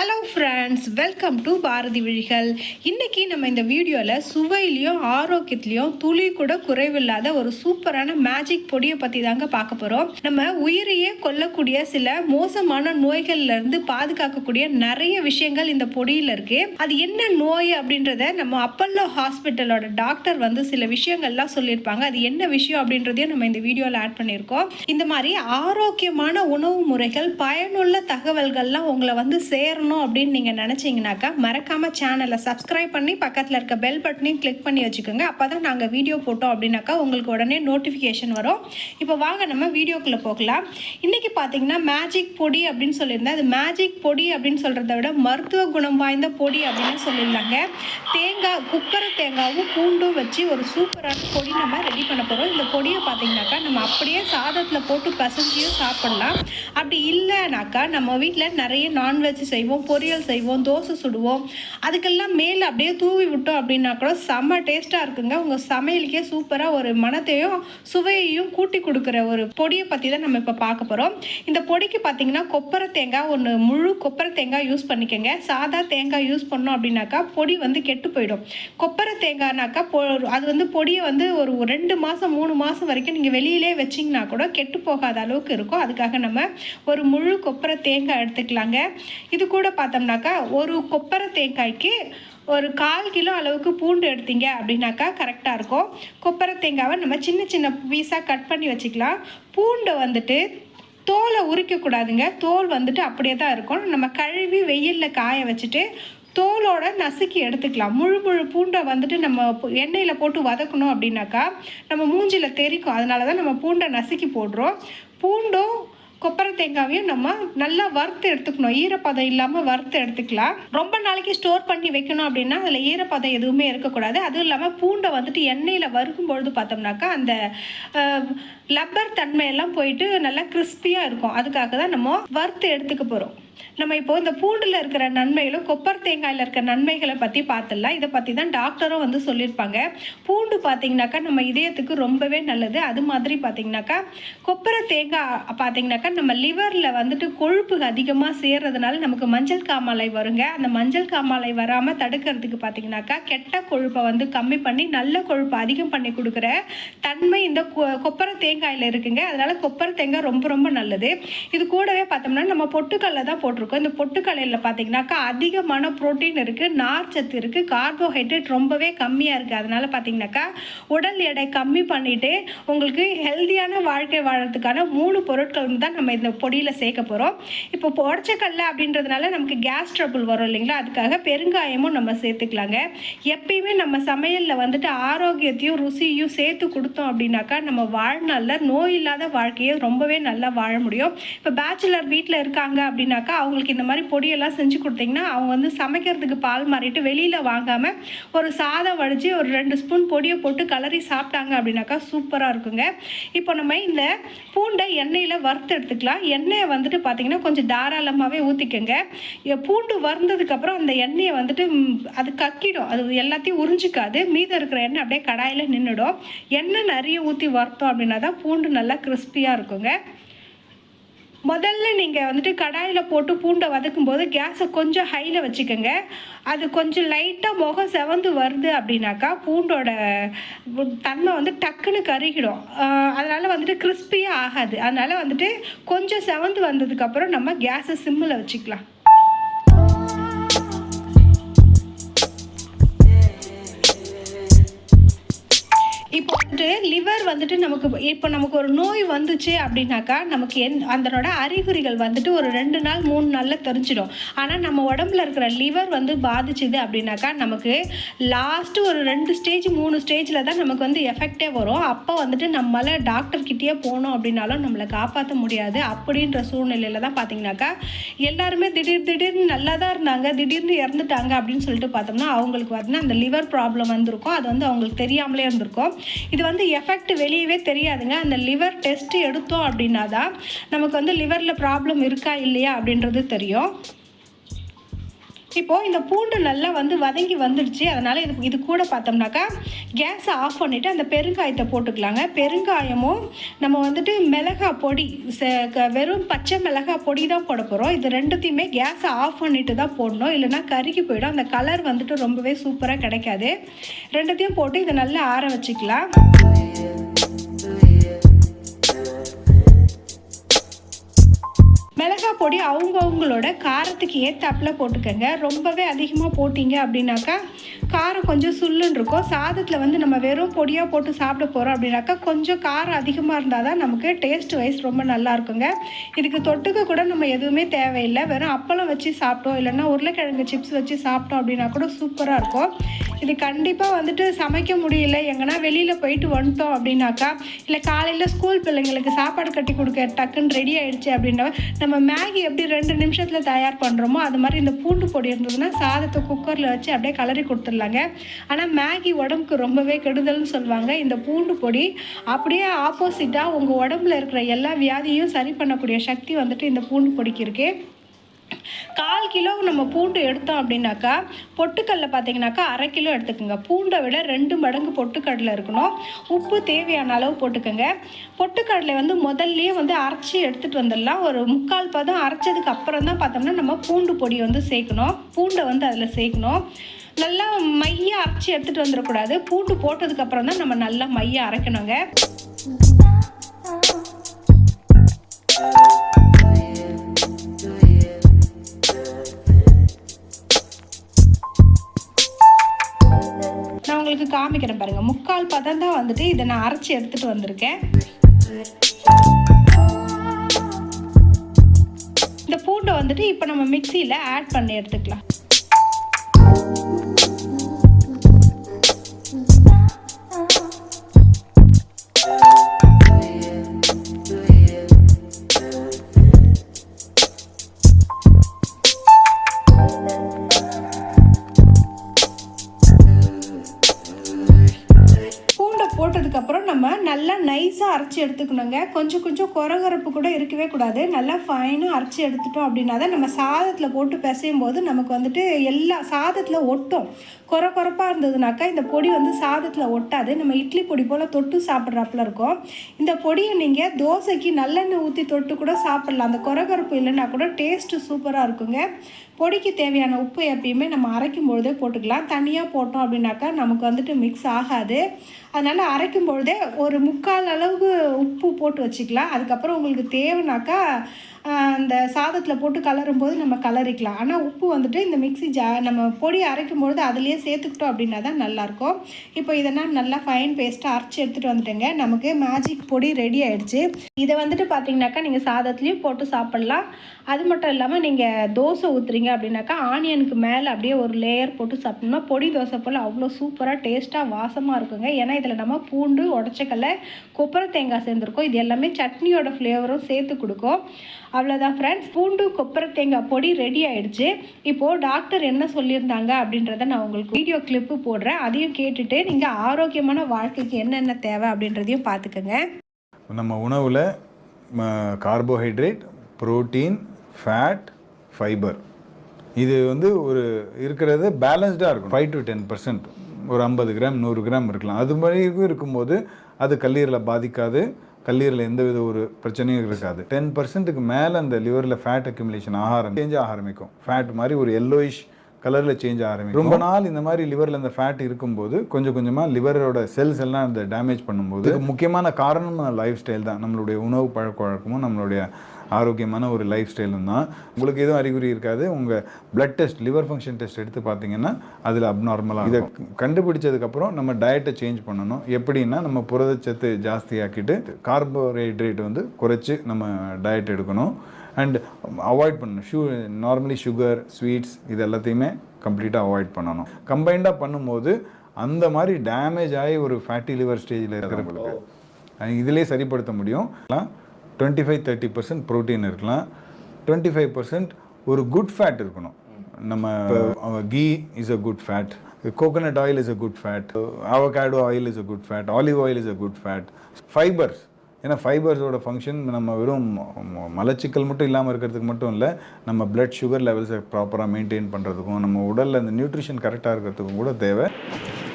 Hello friends welcome to Bharathi விழிகள் இன்றைக்கி நம்ம இந்த வீடியோவில் சுவையிலையும் ஆரோக்கியத்துலேயும் துளி கூட குறைவில்லாத ஒரு சூப்பரான மேஜிக் பொடியை பற்றி தாங்க பார்க்க போகிறோம் நம்ம உயிரையே கொல்லக்கூடிய சில மோசமான நோய்கள்லேருந்து பாதுகாக்கக்கூடிய நிறைய விஷயங்கள் இந்த பொடியில் இருக்குது அது என்ன நோய் அப்படின்றத நம்ம அப்பல்லோ ஹாஸ்பிட்டலோட டாக்டர் வந்து சில விஷயங்கள்லாம் சொல்லியிருப்பாங்க. அது என்ன விஷயம் அப்படின்றதையும் நம்ம இந்த வீடியோவில் ஆட் பண்ணியிருக்கோம். இந்த மாதிரி ஆரோக்கியமான உணவு முறைகள் பயனுள்ள தகவல்கள்லாம் உங்களை வந்து சேரணும் அப்படின்னு நீங்கள் நினச்சிங்கனாக்கா மறக்காமல் சேனலை சப்ஸ்கிரைப் பண்ணி பக்கத்தில் இருக்க பெல் பட்டனையும் கிளிக் பண்ணி வச்சுக்கோங்க. அப்போ தான் நாங்கள் வீடியோ போட்டோம் அப்படின்னாக்கா உங்களுக்கு உடனே நோட்டிஃபிகேஷன் வரும். இப்போ வாங்க நம்ம வீடியோக்குள்ளே போகலாம். இன்றைக்கி பார்த்தீங்கன்னா மேஜிக் பொடி அப்படின்னு சொல்லியிருந்தேன். அது மேஜிக் பொடி அப்படின்னு சொல்கிறத விட மருத்துவ குணம் வாய்ந்த பொடி அப்படின்னு சொல்லியிருந்தாங்க. தேங்காய் குப்பரை தேங்காவும் பூண்டும் வச்சு ஒரு சூப்பரான பொடி நம்ம ரெடி பண்ண போகிறோம் இந்த பொடியை பார்த்தீங்கன்னாக்கா நம்ம அப்படியே சாதத்தில் போட்டு பசஞ்சியும் சாப்பிடலாம். அப்படி இல்லைனாக்கா நம்ம வீட்டில் நிறைய நான்வெஜ் செய்வோம். பொரியல் செய்வோம் தோசை சுடுவோம். அதுக்கெல்லாம் மேலே அப்படியே தூவி விட்டோம் அப்படின்னா கூட செம்ம டேஸ்ட்டாக இருக்குங்க. உங்கள் சமையலுக்கே சூப்பராக ஒரு மனத்தையும் சுவையையும் கூட்டி கொடுக்குற ஒரு பொடியை பற்றி தான் நம்ம இப்போ பார்க்க போகிறோம் இந்த பொடிக்கு பார்த்தீங்கன்னா கொப்பரை தேங்காய் ஒன்று முழு கொப்பரை தேங்காய் யூஸ் பண்ணிக்கோங்க. சாதா தேங்காய் யூஸ் பண்ணோம் அப்படின்னாக்கா பொடி வந்து கெட்டு போயிடும். கொப்பரை தேங்காய்னாக்கா பொ அது வந்து பொடியை வந்து ஒரு ஒரு ரெண்டு மாதம் மூணு மாதம் வரைக்கும் நீங்கள் வெளியிலே வச்சிங்கன்னா கூட கெட்டு போகாத அளவுக்கு இருக்கும். அதுக்காக நம்ம ஒரு முழு கொப்பரை தேங்காய் எடுத்துக்கலாங்க. இது கூட பார்த்தோம்னாக்கா ஒரு கொப்பரை தேங்காய்க்கு ஒரு கால் கிலோ அளவுக்கு பூண்டு எடுத்தீங்க அப்படின்னாக்கா கரெக்டாக இருக்கும். கொப்பரை தேங்காவை நம்ம சின்ன சின்ன பீஸாக கட் பண்ணி வச்சுக்கலாம். பூண்டை வந்துட்டு தோலை உரிக்கக்கூடாதுங்க தோல் வந்துட்டு அப்படியே தான் இருக்கும். நம்ம கழுவி வெயிலில் காய வச்சுட்டு தோலோட நசுக்கி எடுத்துக்கலாம். முழு முழு பூண்டை வந்துட்டு நம்ம எண்ணெயில் போட்டு வதக்கணும் அப்படின்னாக்கா நம்ம மூஞ்சியில் தெரிக்கும். அதனால தான் நம்ம பூண்டை நசுக்கி போடுறோம். பூண்டும் கொப்பரை தேங்காவையும் நம்ம நல்லா வறுத்து எடுத்துக்கணும். ஈரப்பதம் இல்லாமல் வறுத்து எடுத்துக்கலாம். ரொம்ப நாளைக்கு ஸ்டோர் பண்ணி வைக்கணும் அப்படின்னா அதில் ஈரப்பதம் எதுவுமே இருக்கக்கூடாது. அதுவும் இல்லாமல் பூண்டை வந்துட்டு எண்ணெயில் வறுக்கும் பொழுது பார்த்தோம்னாக்கா அந்த லப்பர் தன்மையெல்லாம் போயிட்டு நல்லா கிறிஸ்பியாக இருக்கும். அதுக்காக தான் நம்ம வறுத்து எடுத்துக்க போகிறோம் நம்ம இப்போ இந்த பூண்டில் இருக்கிற நன்மைகளும் கொப்பர் தேங்காயில் இருக்கிற நன்மைகளை பற்றி பார்த்துடலாம். இதை பற்றி தான் டாக்டரும் வந்து சொல்லியிருப்பாங்க. பூண்டு பார்த்தீங்கன்னாக்கா நம்ம இதயத்துக்கு ரொம்பவே நல்லது. அது மாதிரி பார்த்தீங்கன்னாக்கா கொப்பரை தேங்காய் பார்த்தீங்கன்னாக்கா நம்ம லிவரில் வந்துட்டு கொழுப்பு அதிகமாக சேர்றதுனால நமக்கு மஞ்சள் காமாலை வருங்க. அந்த மஞ்சள் காமாலை வராமல் தடுக்கிறதுக்கு பார்த்தீங்கன்னாக்கா கெட்ட கொழுப்பை வந்து கம்மி பண்ணி நல்ல கொழுப்பை அதிகம் பண்ணி கொடுக்குற தன்மை இந்த கொ- கொப்பரை தேங்காயில் இருக்குங்க. அதனால் கொப்பரை தேங்காய் ரொம்ப ரொம்ப நல்லது. இது கூடவே பார்த்தோம்னா நம்ம பொட்டுக்கல்ல தான் போட்டிருக்கோம். இந்த பொட்டுக்கல்லையில் பார்த்தீங்கன்னாக்கா அதிகமான புரோட்டீன் இருக்குது நார்ச்சத்து இருக்குது கார்போஹைட்ரேட் ரொம்பவே கம்மியாக இருக்குது அதனால் பார்த்தீங்கன்னாக்கா உடல் எடை கம்மி பண்ணிவிட்டு உங்களுக்கு ஹெல்தியான வாழ்க்கை வாழறதுக்கான மூணு பொருட்கள் தான் நம்ம இந்த பொடியில் சேர்க்க போகிறோம் இப்போ உடச்சக்கல்ல அப்படின்றதுனால நமக்கு கேஸ் ட்ரபுள் வரும் இல்லைங்களா? அதுக்காக பெருங்காயமும் நம்ம சேர்த்துக்கலாங்க. எப்பயுமே நம்ம சமையலில் வந்துட்டு ஆரோக்கியத்தையும் ருசியும் சேர்த்து கொடுத்தோம் அப்படின்னாக்கா நம்ம வாழ்நாளில் நோய் இல்லாத வாழ்க்கையை ரொம்பவே நல்லா வாழ முடியும். இப்போ பேச்சுலர் வீட்டில் இருக்காங்க அப்படின்னாக்கா அவங்களுக்கு இந்த மாதிரி பொடியெல்லாம் செஞ்சு கொடுத்தீங்கன்னா அவங்க வந்து சமைக்கிறதுக்கு பால் மாறிட்டு வெளியில் வாங்காமல் ஒரு சாதம் வடித்து ஒரு ரெண்டு ஸ்பூன் பொடியை போட்டு கலரி சாப்பிட்டாங்க அப்படின்னாக்கா சூப்பராக இருக்குங்க. இப்போ நம்ம இந்த பூண்டை எண்ணெயில் வறுத்து எடுத்துக்கலாம். எண்ணெயை வந்துட்டு பார்த்தீங்கன்னா கொஞ்சம் தாராளமாகவே ஊற்றிக்கோங்க பூண்டு வறுந்ததுக்கப்புறம் அந்த எண்ணெயை வந்துட்டு அது கக்கிடும். அது எல்லாத்தையும் உறிஞ்சிக்காது. மீதம் இருக்கிற எண்ணெய் அப்படியே கடாயில் நின்றுடும் எண்ணெய் நிறைய ஊற்றி வறுத்தோம் அப்படின்னா தான் பூண்டு நல்லா கிறிஸ்பியாக இருக்குங்க. முதல்ல நீங்கள் வந்துட்டு கடாயில் போட்டு பூண்டை வதக்கும் போது கேஸை கொஞ்சம் ஹையில் வச்சுக்கோங்க. அது கொஞ்சம் லைட்டாக முகம் செவந்து வருது அப்படின்னாக்கா பூண்டோட தன்மை வந்து டக்குன்னு கருகிடும். அதனால் வந்துட்டு கிறிஸ்பியாக ஆகாது. அதனால் வந்துட்டு கொஞ்சம் செவந்து வந்ததுக்கப்புறம் நம்ம கேஸை சிம்மில் வச்சுக்கலாம். வந்துட்டு லிவர் வந்துட்டு நமக்கு இப்போ நமக்கு ஒரு நோய் வந்துச்சு அப்படின்னாக்கா நமக்கு என் அதனோட அறிகுறிகள் வந்துட்டு ஒரு ரெண்டு நாள் மூணு நாளில் தெரிஞ்சிடும். ஆனால் நம்ம உடம்புல இருக்கிற லிவர் வந்து பாதிச்சுது அப்படின்னாக்கா நமக்கு லாஸ்ட்டு ஒரு ரெண்டு ஸ்டேஜ் மூணு ஸ்டேஜில் தான் நமக்கு வந்து எஃபெக்டே வரும். அப்போ வந்துட்டு நம்மளால் டாக்டர்கிட்டயே போனோம் அப்படின்னாலும் நம்மளை காப்பாற்ற முடியாது. அப்படின்ற சூழ்நிலையில் தான் பார்த்தீங்கன்னாக்கா எல்லாருமே திடீர் திடீர்னு நல்லா தான் இருந்தாங்க திடீர்னு இறந்துட்டாங்க அப்படின்னு சொல்லிட்டு பார்த்தோம்னா அவங்களுக்கு வந்து அந்த லிவர் ப்ராப்ளம் வந்திருக்கும். அது வந்து அவங்களுக்கு தெரியாமலே இருந்திருக்கும் இது வந்து எஃபெக்ட் வெளியவே தெரியாதுங்க. அந்த லிவர் டெஸ்ட் எடுத்தோம் அப்படின்னா தான் நமக்கு வந்து லிவரில் ப்ராப்ளம் இருக்கா இல்லையா அப்படின்றது தெரியும். இப்போது இந்த பூண்டு நல்லா வந்து வதங்கி வந்துடுச்சு. அதனால் இது இது கூட பார்த்தோம்னாக்கா கேஸை ஆஃப் பண்ணிவிட்டு அந்த பெருங்காயத்தை போட்டுக்கலாங்க. பெருங்காயமும் நம்ம வந்துட்டு மிளகா பொடி ச- க- வெறும் பச்சை மிளகா பொடி தான் போட போகிறோம் இது ரெண்டுத்தையுமே கேஸை ஆஃப் பண்ணிட்டு தான் போடணும். இல்லைன்னா கருகி போயிடும். அந்த கலர் வந்துட்டு ரொம்பவே சூப்பராக கிடைக்காது. ரெண்டுத்தையும் போட்டு இதை நல்லா ஆற வச்சுக்கலாம். பொடி அவங்கவுங்களோட காரத்துக்கு ஏற்றாப்புல போட்டுக்கோங்க. ரொம்பவே அதிகமாக போட்டிங்க அப்படின்னாக்கா காரம் கொஞ்சம் சுல்லுன்னு இருக்கும். சாதத்தில் வந்து நம்ம வெறும் பொடியாக போட்டு சாப்பிட போகிறோம் அப்படின்னாக்கா கொஞ்சம் காரம் அதிகமாக இருந்தால் தான் நமக்கு டேஸ்ட் வைஸ் ரொம்ப நல்லா இருக்குங்க. இதுக்கு தொட்டுக்க கூட நம்ம எதுவுமே தேவையில்லை. வெறும் அப்பளம் வச்சு சாப்பிட்டோம் இல்லைன்னா உருளைக்கிழங்கு சிப்ஸ் வச்சு சாப்பிட்டோம் அப்படின்னா கூட சூப்பராக இருக்கும். இது கண்டிப்பாக வந்துட்டு சமைக்க முடியல. எங்கன்னா வெளியில் போயிட்டு வந்துட்டோம் அப்படின்னாக்கா இல்லை காலையில் ஸ்கூல் பிள்ளைங்களுக்கு சாப்பாடு கட்டி கொடுக்க டக்குன்னு ரெடி ஆகிடுச்சு அப்படின்னா நம்ம மேகி எப்படி ரெண்டு நிமிஷத்தில் தயார் பண்ணுறோமோ அது மாதிரி இந்த பூண்டு பொடி இருந்ததுன்னா சாதத்தை குக்கரில் வச்சு அப்படியே கலரி கொடுத்துடலாங்க. ஆனால் மேகி உடம்புக்கு ரொம்பவே கெடுதல்னு சொல்லுவாங்க. இந்த பூண்டு பொடி அப்படியே ஆப்போசிட்டாக உங்கள் உடம்புல இருக்கிற எல்லா வியாதியும் சரி பண்ணக்கூடிய சக்தி வந்துட்டு இந்த பூண்டு பொடிக்கு இருக்குது கால் கிலோ நம்ம பூண்டு எடுத்தோம் அப்படின்னாக்கா பொட்டுக்கடலை பார்த்தீங்கன்னாக்கா அரை கிலோ எடுத்துக்கோங்க. பூண்டை விட ரெண்டு மடங்கு பொட்டுக்கடலை இருக்கணும். உப்பு தேவையான அளவு போட்டுக்கோங்க. பொட்டுக்கடலை வந்து முதல்லயே வந்து அரைச்சி எடுத்துகிட்டு வந்துடலாம். ஒரு முக்கால் பதம் அரைச்சதுக்கு அப்புறம் தான் பார்த்தோம்னா நம்ம பூண்டு பொடி வந்து சேர்க்கணும். பூண்டை வந்து அதில் சேர்க்கணும். நல்லா மைய அரைச்சி எடுத்துகிட்டு வந்துடக்கூடாது. பூண்டு போட்டதுக்கு அப்புறம் தான் நம்ம நல்லா மைய அரைக்கணுங்க. காமிக்கிறேன் பாருங்கள் முக்கால் பதம் தான் வந்துட்டு இதை நான் அரைச்சி எடுத்துகிட்டு வந்திருக்கேன். இந்த பூண்டை வந்துட்டு இப்போ நம்ம மிக்சியில் ஆட் பண்ணி எடுத்துக்கலாம். நைஸாக அரைச்சி எடுத்துக்கணுங்க. கொஞ்சம் கொஞ்சம் குறகுறப்பு கூட இருக்கவே கூடாது. நல்லா ஃபைனாக அரைச்சி எடுத்துட்டோம் அப்படின்னா தான் நம்ம சாதத்தில் போட்டு பிசையும் போது நமக்கு வந்துட்டு எல்லா சாதத்தில் ஒட்டும். குறை குறப்பாக இருந்ததுனாக்கா இந்த பொடி வந்து சாதத்தில் ஒட்டாது. நம்ம இட்லி பொடி போல் தொட்டு சாப்பிட்றாப்புல இருக்கும். இந்த பொடியை நீங்கள் தோசைக்கு நல்லெண்ணெய் ஊற்றி தொட்டு கூட சாப்பிட்லாம். அந்த குறகுறப்பு இல்லைன்னா கூட டேஸ்ட்டு சூப்பராக இருக்குங்க. பொடிக்கு தேவையான உப்பு எப்பயுமே நம்ம அரைக்கும் பொழுதே போட்டுக்கலாம். தனியாக போட்டோம் அப்படின்னாக்கா நமக்கு வந்துட்டு மிக்ஸ் ஆகாது. அதனால் அரைக்கும் பொழுதே ஒரு முக்கால் அளவுக்கு உப்பு போட்டு வச்சுக்கலாம். அதுக்கப்புறம் உங்களுக்கு தேவைனாக்கா அந்த சாதத்தில் போட்டு கலரும் போது நம்ம கலரிக்கலாம். ஆனால் உப்பு வந்துட்டு இந்த மிக்ஸி ஜா நம்ம பொடி அரைக்கும் பொழுது அதுலேயே சேர்த்துக்கிட்டோம் அப்படின்னா தான் நல்லாயிருக்கும் இப்போ இதெல்லாம் நல்லா ஃபைன் பேஸ்ட்டாக அரைச்சி எடுத்துகிட்டு வந்துட்டேங்க. நமக்கு மேஜிக் பொடி ரெடி ஆகிடுச்சு இதை வந்துட்டு பார்த்தீங்கன்னாக்கா நீங்கள் சாதத்துலேயும் போட்டு சாப்பிட்லாம். அது மட்டும் இல்லாமல் நீங்கள் தோசை ஊற்றுறீங்க அப்படின்னாக்கா ஆனியனுக்கு மேலே அப்படியே ஒரு லேயர் போட்டு சாப்பிட்டோம்னா பொடி தோசை போல் அவ்வளோ சூப்பராக டேஸ்ட்டாக வாசமாக இருக்குங்க. ஏன்னா இதில் நம்ம பூண்டு உடச்சக்கல்ல கொப்பரை தேங்காய் சேர்ந்துருக்கோம். இது எல்லாமே சட்னியோட ஃப்ளேவரும் சேர்த்து கொடுக்கும். அவ்வளோதான் ஃப்ரெண்ட்ஸ் பூண்டு கொப்பரை தேங்காய் பொடி ரெடி ஆயிடுச்சு. இப்போது டாக்டர் என்ன சொல்லியிருந்தாங்க அப்படின்றத நான் உங்களுக்கு வீடியோ கிளிப்பு போடுறேன். அதையும் கேட்டுட்டு நீங்கள் ஆரோக்கியமான வாழ்க்கைக்கு என்னென்ன தேவை அப்படின்றதையும் பார்த்துக்கோங்க. நம்ம உணவில் கார்போஹைட்ரேட் புரோட்டீன் ஃபேட் ஃபைபர் இது வந்து ஒரு இருக்கிறது பேலன்ஸ்டாக இருக்கும் ஃபைவ் டு டென் பர்சன்ட் ஒரு ஐம்பது கிராம் நூறு கிராம் இருக்கலாம். அது மாதிரிக்கும் இருக்கும்போது அது கல்லீரலை பாதிக்காது. கல்லீரல் எந்தவித ஒரு பிரச்சனையும் இருக்காது. டென் பர்சன்ட்டுக்கு மேலே அந்த லிவரில் ஃபேட் அக்யூமுலேஷன் ஆகாரம் சேஞ்ச் ஆக ஆரம்பிக்கும். ஃபேட் மாதிரி ஒரு எல்லோயிஷ் கலரில் சேஞ்ச் ஆரம்பிக்கும். ரொம்ப நாள் இந்த மாதிரி லிவரில் அந்த ஃபேட் இருக்கும்போது கொஞ்சம் கொஞ்சமாக லிவரோட செல்ஸ் எல்லாம் அந்த டேமேஜ் பண்ணும்போது முக்கியமான காரணம் லைஃப் ஸ்டைல் தான். நம்மளுடைய உணவு பழக்க வழக்கமும் நம்மளுடைய ஆரோக்கியமான ஒரு லைஃப் ஸ்டைலும் தான் உங்களுக்கு எதுவும் அறிகுறி இருக்காது. உங்கள் blood test liver function test எடுத்து பார்த்தீங்கன்னா அதில் அப்நார்மலாக இதை கண்டுபிடிச்சதுக்கப்புறம் நம்ம டயட்டை சேஞ்ச் பண்ணணும். எப்படின்னா நம்ம புரதச்சத்து ஜாஸ்தியாக்கிட்டு கார்போஹைட்ரேட் வந்து குறைச்சி நம்ம டயட் எடுக்கணும். அண்ட் அவாய்ட் பண்ணணும். ஷூ நார்மலி சுகர் ஸ்வீட்ஸ் இது எல்லாத்தையுமே கம்ப்ளீட்டாக அவாய்ட் பண்ணணும். கம்பைண்டாக பண்ணும்போது அந்த மாதிரி டேமேஜ் ஆகி ஒரு ஃபேட்டி லிவர் ஸ்டேஜில் இருக்கிறவங்களுக்கு இதிலே சரிப்படுத்த முடியும். Twenty five thirty percent protein இருக்கலாம். டுவெண்ட்டி ஃபைவ் பர்சன்ட் ஒரு குட் ஃபேட் இருக்கணும். நம்ம ghee is a good fat coconut oil is a good fat avocado oil is a good fat olive oil is a good fat fibres ஏன்னா ஃபைபர்ஸோட function நம்ம வெறும் மலச்சிக்கல் மட்டும் இல்லாமல் இருக்கிறதுக்கு மட்டும் இல்லை நம்ம blood சுகர் லெவல்ஸை ப்ராப்பராக மெயின்டைன் பண்ணுறதுக்கும் நம்ம உடலில் அந்த நியூட்ரிஷன் கரெக்டாக இருக்கிறதுக்கும் கூட தேவை.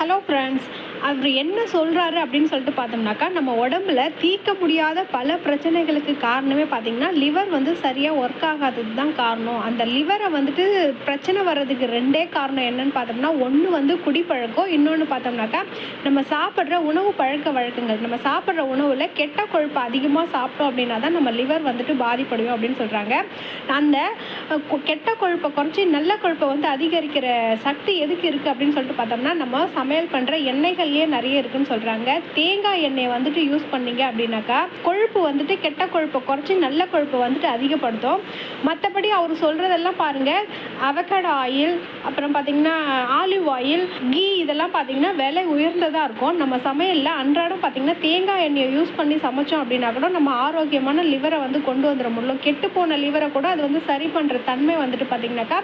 ஹலோ ஃப்ரெண்ட்ஸ் அவர் என்ன சொல்கிறாரு அப்படின்னு சொல்லிட்டு பார்த்தோம்னாக்கா நம்ம உடம்புல தீர்க்க முடியாத பல பிரச்சனைகளுக்கு காரணமே பார்த்தீங்கன்னா லிவர் வந்து சரியாக ஒர்க் ஆகாதது தான் காரணம். அந்த லிவரை வந்துட்டு பிரச்சனை வர்றதுக்கு ரெண்டே காரணம் என்னன்னு பார்த்தோம்னா ஒன்று வந்து குடிப்பழக்கம் இன்னொன்று பார்த்தோம்னாக்கா நம்ம சாப்பிட்ற உணவு பழக்க வழக்கங்கள். நம்ம சாப்பிட்ற உணவில் கெட்ட கொழுப்பு அதிகமாக சாப்பிட்டோம் அப்படின்னா தான் நம்ம லிவர் வந்துட்டு பாதிப்படையும் அப்படின்னு சொல்கிறாங்க அந்த கொ- கெட்ட கொழுப்பை குறைச்சி நல்ல கொழுப்பை வந்து அதிகரிக்கிற சக்தி எதுக்கு இருக்குது அப்படின்னு சொல்லிட்டு பார்த்தோம்னா நம்ம சமையல் பண்ணுற எண்ணெய் எண்ணெய்கள்லேயே நிறைய இருக்குன்னு சொல்கிறாங்க தேங்காய் எண்ணெயை வந்துட்டு யூஸ் பண்ணீங்க அப்படின்னாக்கா கொழுப்பு வந்துட்டு கெட்ட கொழுப்பை குறைச்சி நல்ல கொழுப்பை வந்துட்டு அதிகப்படுத்தும். மற்றபடி அவர் சொல்கிறதெல்லாம் பாருங்கள் அவகேடோ ஆயில் அப்புறம் பார்த்தீங்கன்னா ஆலிவ் ஆயில் கீ இதெல்லாம் பார்த்தீங்கன்னா விலை உயர்ந்ததாக இருக்கும். நம்ம சமையலில் அன்றாடம் பார்த்தீங்கன்னா தேங்காய் எண்ணெயை யூஸ் பண்ணி சமைச்சோம் அப்படின்னா கூட நம்ம ஆரோக்கியமான லிவரை வந்து கொண்டு வந்துட முடியும். கெட்டு போன லிவரை கூட அது வந்து சரி பண்ணுற தன்மை வந்துட்டு பார்த்தீங்கன்னாக்கா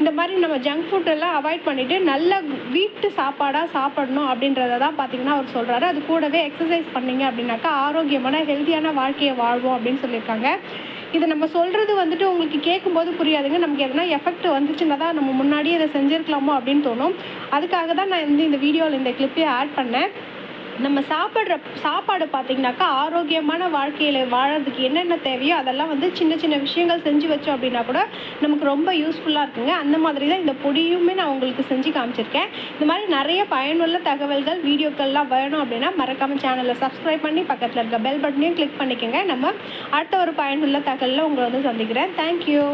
இந்த மாதிரி நம்ம ஜங்க் ஃபுட்டெல்லாம் அவாய்ட் பண்ணிவிட்டு நல்ல வீட்டு சாப்பாடாக சாப்பிடணும் அப்படின்றத தான் பார்த்தீங்கன்னா அவர் சொல்கிறாரு அது கூடவே எக்ஸசைஸ் பண்ணீங்க அப்படின்னாக்கா ஆரோக்கியமான ஹெல்த்தியான வாழ்க்கையை வாழ்வோம் அப்படின்னு சொல்லியிருக்காங்க. இதை நம்ம சொல்கிறது வந்துட்டு உங்களுக்கு கேட்கும்போது புரியாதுங்க. நமக்கு எதனா எஃபெக்ட் வந்துச்சுன்னா தான் நம்ம முன்னாடியே இதை செஞ்சுருக்கலாமோ அப்படின்னு தோணும். அதுக்காக தான் நான் வந்து இந்த வீடியோவில் இந்த கிளிப்பையும் ஆட் பண்ணேன். நம்ம சாப்பிட்ற சாப்பாடு பார்த்திங்கனாக்கா ஆரோக்கியமான வாழ்க்கையில் வாழறதுக்கு என்னென்ன தேவையோ அதெல்லாம் வந்து சின்ன சின்ன விஷயங்கள் செஞ்சு வச்சோம் அப்படின்னா கூட நமக்கு ரொம்ப யூஸ்ஃபுல்லாக இருக்குங்க. அந்த மாதிரி தான் இந்த பொடியுமே நான் உங்களுக்கு செஞ்சு காமிச்சிருக்கேன். இந்த மாதிரி நிறைய பயனுள்ள தகவல்கள் வீடியோக்கள்லாம் வேணும் அப்படின்னா மறக்காமல் சேனலை சப்ஸ்கிரைப் பண்ணி பக்கத்தில் இருக்க பெல் பட்டனையும் கிளிக் பண்ணிக்கோங்க. நம்ம அடுத்த ஒரு பயனுள்ள தகவலில் உங்களை வந்து சந்திக்கிறேன். தேங்க்யூ